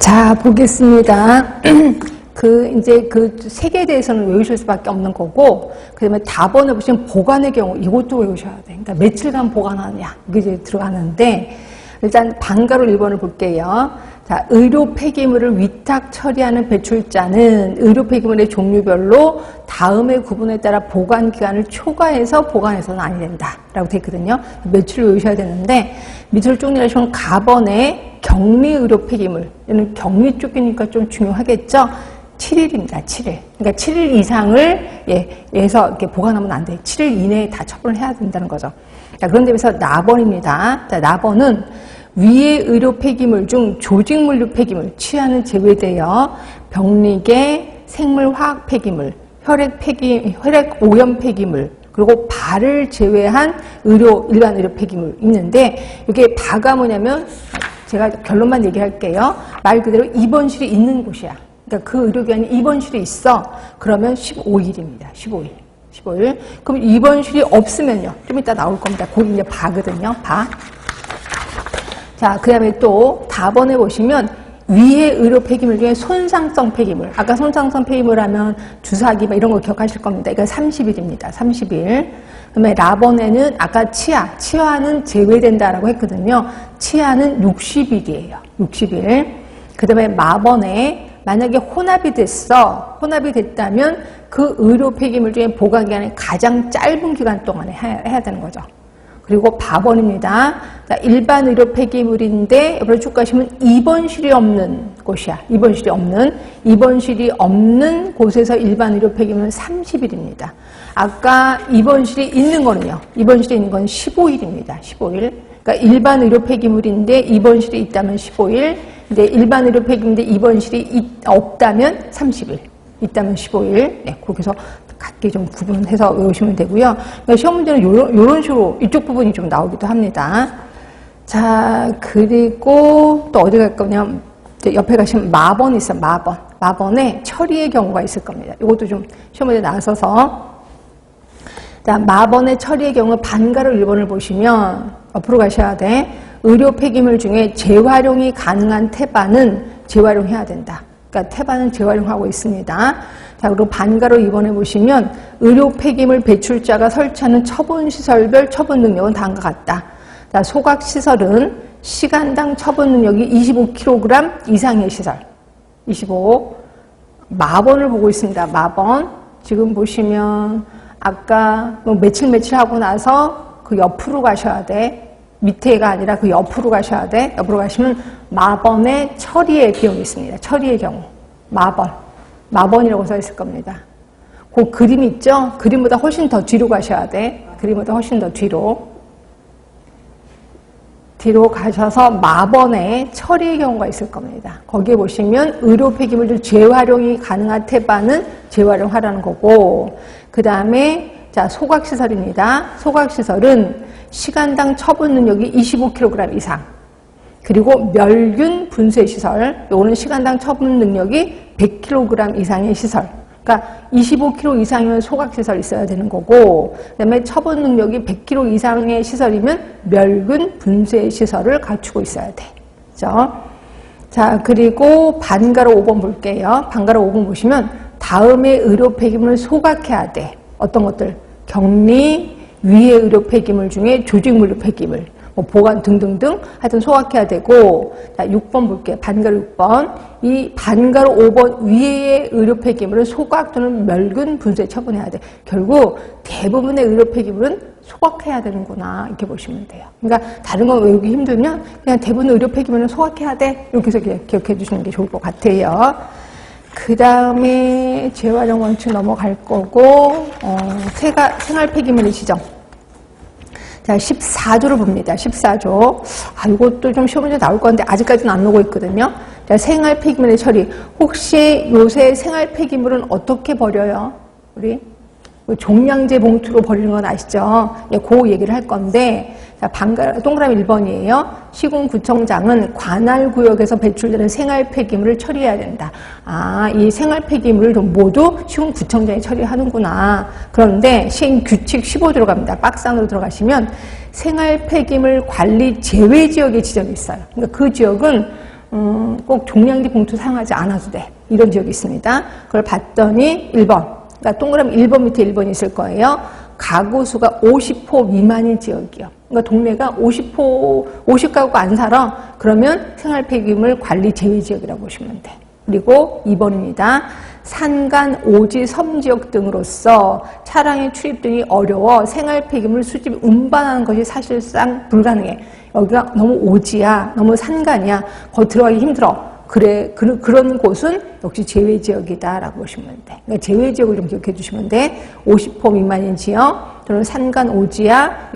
자, 보겠습니다. 그, 이제 그 색에 대해서는 외우실 수밖에 없는 거고, 그 다음에 답번에 보시면 보관의 경우, 이것도 외우셔야 돼. 그러니까 며칠간 보관하느냐, 이게 이제 들어가는데, 일단 방가로 1번을 볼게요. 자, 의료 폐기물을 위탁 처리하는 배출자는 의료 폐기물의 종류별로 다음의 구분에 따라 보관 기간을 초과해서 보관해서는 아니 된다. 라고 되어 있거든요. 며칠 외우셔야 되는데, 밑으로 쭉 내려오시면 가번에 격리 의료 폐기물. 얘는 격리 쪽이니까 좀 중요하겠죠? 7일입니다. 7일. 그러니까 7일 이상을 예, 해서 이렇게 보관하면 안 돼. 7일 이내에 다 처분을 해야 된다는 거죠. 자, 그런 데에서 나번입니다. 자, 나번은 위의 의료 폐기물 중 조직물류 폐기물, 치아는 제외되어 병리계, 생물화학 폐기물, 혈액 폐기, 혈액 오염 폐기물, 그리고 발을 제외한 의료, 일반 의료 폐기물 있는데, 이게 바가 뭐냐면, 제가 결론만 얘기할게요. 말 그대로 입원실이 있는 곳이야. 그러니까 그 의료기관이 입원실에 있어. 그러면 15일입니다. 15일. 15일. 그럼 입원실이 없으면요. 좀 이따 나올 겁니다. 거기 이제 바거든요. 바. 자, 그 다음에 또 답원에 보시면 위의 의료 폐기물 중에 손상성 폐기물. 아까 손상성 폐기물 하면 주사기 막 이런 거 기억하실 겁니다. 이건 30일입니다. 30일. 그다음에 라번에는 아까 치아, 치아는 제외된다라고 했거든요. 치아는 60일이에요. 60일. 그다음에 마번에 만약에 혼합이 됐어. 혼합이 됐다면 그 의료 폐기물 중에 보관 기간이 가장 짧은 기간 동안에 해야, 해야 되는 거죠. 그리고 밥원입니다. 자, 일반 의료 폐기물인데 옆으로 쭉 가시면 입원실이 없는 곳이야. 입원실이 없는 입원실이 없는 곳에서 일반 의료 폐기물은 30일입니다. 아까 입원실이 있는 거는요. 입원실에 있는 건 15일입니다. 15일. 그러니까 일반 의료 폐기물인데 입원실이 있다면 15일. 근데 일반 의료 폐기물인데 입원실이 있, 없다면 30일. 있다면 15일. 네, 거기서 같게 좀 구분해서 외우시면 되고요. 그러니까 시험 문제는 요런, 요런 식으로 이쪽 부분이 좀 나오기도 합니다. 자, 그리고 또 어디 갈 거냐면 옆에 가시면 마번 있어, 마번. 마번에 처리의 경우가 있을 겁니다. 이것도 좀 시험 문제 나서서 자, 마번의 처리의 경우 반가로 1번을 보시면 옆으로 가셔야 돼. 의료 폐기물 중에 재활용이 가능한 태반은 재활용해야 된다. 그러니까 태반은 재활용하고 있습니다. 자, 그리고 반가로 2번에 보시면 의료 폐기물 배출자가 설치하는 처분 시설별 처분 능력은 다음과 같다. 자, 소각 시설은 시간당 처분 능력이 25kg 이상의 시설. 25. 마번을 보고 있습니다. 마번. 지금 보시면 아까 뭐 며칠 며칠 하고 나서 그 옆으로 가셔야 돼. 밑에가 아니라 그 옆으로 가셔야 돼. 옆으로 가시면 마번의 처리의 비용이 있습니다. 처리의 경우. 마번. 마번이라고 써 있을 겁니다. 그 그림 있죠? 그림보다 훨씬 더 뒤로 가셔야 돼. 그림보다 훨씬 더 뒤로. 뒤로 가셔서 마번에 처리의 경우가 있을 겁니다. 거기에 보시면 의료 폐기물들 재활용이 가능한 태반은 재활용하라는 거고, 그 다음에 자 소각시설입니다. 소각시설은 시간당 처분 능력이 25kg 이상. 그리고 멸균 분쇄 시설, 요거는 시간당 처분 능력이 100kg 이상의 시설. 그러니까 25kg 이상이면 소각 시설 있어야 되는 거고, 그다음에 처분 능력이 100kg 이상의 시설이면 멸균 분쇄 시설을 갖추고 있어야 돼. 그죠? 자, 그리고 반가로 5번 볼게요. 반가로 5번 보시면 다음에 의료 폐기물을 소각해야 돼. 어떤 것들? 격리, 위의 의료 폐기물 중에 조직물류 폐기물. 뭐 보관 등등등 하여튼 소각해야 되고 자 6번 볼게요. 반가로 6번 이 반가로 5번 위의 의료 폐기물은 소각 또는 멸균 분쇄 처분해야 돼. 결국 대부분의 의료 폐기물은 소각해야 되는구나 이렇게 보시면 돼요. 그러니까 다른 건 외우기 힘들면 그냥 대부분 의료 폐기물은 소각해야 돼 이렇게 해서 기억해 주시는 게 좋을 것 같아요. 그 다음에 재활용 원칙 넘어갈 거고 어, 생활, 생활 폐기물의 지정 자, 14조를 봅니다. 14조. 아, 이것도 좀 시험 문제 나올 건데 아직까지는 안 나오고 있거든요. 자, 생활 폐기물의 처리. 혹시 요새 생활 폐기물은 어떻게 버려요? 우리? 종량제 봉투로 버리는 건 아시죠? 예, 그 얘기를 할 건데, 자, 동그라미 1번이에요. 시군구청장은 관할 구역에서 배출되는 생활 폐기물을 처리해야 된다. 아, 이 생활 폐기물을 모두 시군구청장이 처리하는구나. 그런데 시행 규칙 15 들어갑니다. 박스 안으로 들어가시면 생활 폐기물 관리 제외 지역의 지정이 있어요. 그러니까 그 지역은 음, 꼭 종량제 봉투 사용하지 않아도 돼. 이런 지역이 있습니다. 그걸 봤더니 1번. 그러니까 동그라미 1번 밑에 1번이 있을 거예요. 가구 수가 50호 미만인 지역이요. 그러니까 동네가 50호, 50가구가 안 살아. 그러면 생활 폐기물 관리 제외 지역이라고 보시면 돼. 그리고 2번입니다. 산간, 오지, 섬 지역 등으로서 차량의 출입 등이 어려워 생활 폐기물 수집, 운반하는 것이 사실상 불가능해. 여기가 너무 오지야, 너무 산간이야. 거기 들어가기 힘들어. 그래, 그, 그런 곳은 역시 제외 지역이다라고 보시면 돼. 그러니까 제외 지역을 좀 기억해 주시면 돼. 50호 미만인 지역, 또는 산간 오지야,